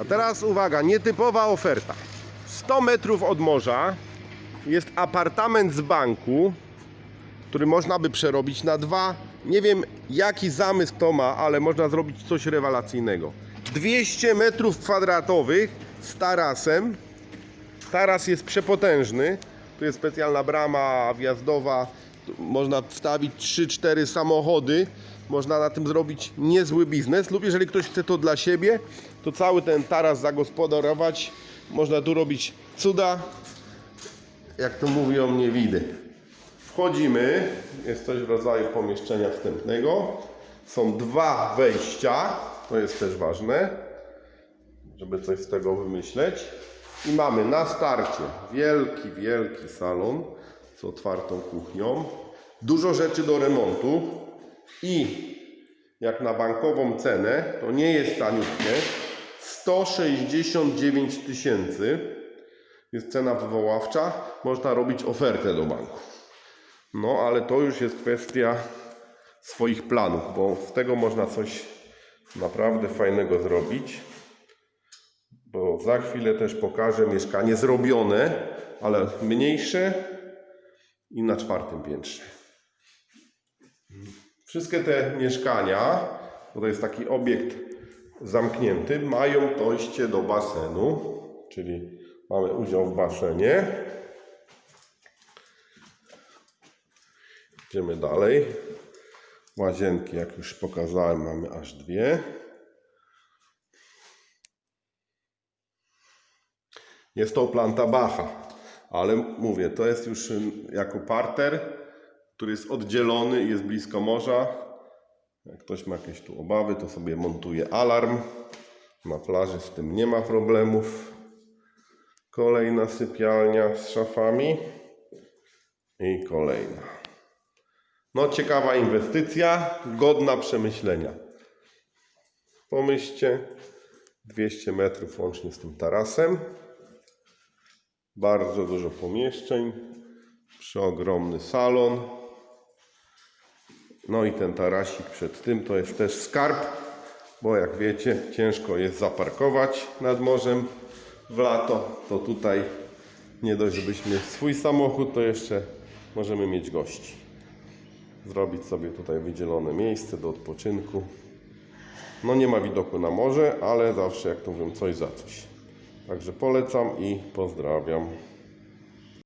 A teraz uwaga, nietypowa oferta. 100 metrów od morza jest apartament z banku, który można by przerobić na dwa. Nie wiem jaki zamysł to ma, ale można zrobić coś rewelacyjnego. 200 metrów kwadratowych z tarasem. Taras jest przepotężny. Tu jest specjalna brama wjazdowa. Można wstawić 3-4 samochody. Można na tym zrobić niezły biznes. Lub jeżeli ktoś chce to dla siebie, to cały ten taras zagospodarować. Można tu robić cuda. Jak to mówią, nie widy. Wchodzimy. Jest coś w rodzaju pomieszczenia wstępnego. Są dwa wejścia. To jest też ważne, żeby coś z tego wymyśleć. I mamy na starcie wielki, wielki salon z otwartą kuchnią. Dużo rzeczy do remontu i jak na bankową cenę, to nie jest taniutkie, 169 tysięcy jest cena wywoławcza, można robić ofertę do banku. No ale to już jest kwestia swoich planów, bo z tego można coś naprawdę fajnego zrobić. Bo za chwilę też pokażę mieszkanie zrobione, ale mniejsze i na czwartym piętrze. Wszystkie te mieszkania, bo to jest taki obiekt zamknięty, mają dojście do basenu, czyli mamy udział w basenie. Idziemy dalej. Łazienki, jak już pokazałem, mamy aż dwie. Jest to planta Bacha, ale mówię, to jest już jako parter, który jest oddzielony i jest blisko morza. Jak ktoś ma jakieś tu obawy, to sobie montuje alarm. Na plaży z tym nie ma problemów. Kolejna sypialnia z szafami i kolejna. No ciekawa inwestycja, godna przemyślenia. Pomyślcie, 200 metrów łącznie z tym tarasem. Bardzo dużo pomieszczeń, przeogromny salon. No i ten tarasik przed tym to jest też skarb, bo jak wiecie, ciężko jest zaparkować nad morzem w lato. To tutaj nie dość, żebyśmy swój samochód, to jeszcze możemy mieć gości. Zrobić sobie tutaj wydzielone miejsce do odpoczynku. No nie ma widoku na morze, ale zawsze jak to mówią, coś za coś. Także polecam i pozdrawiam.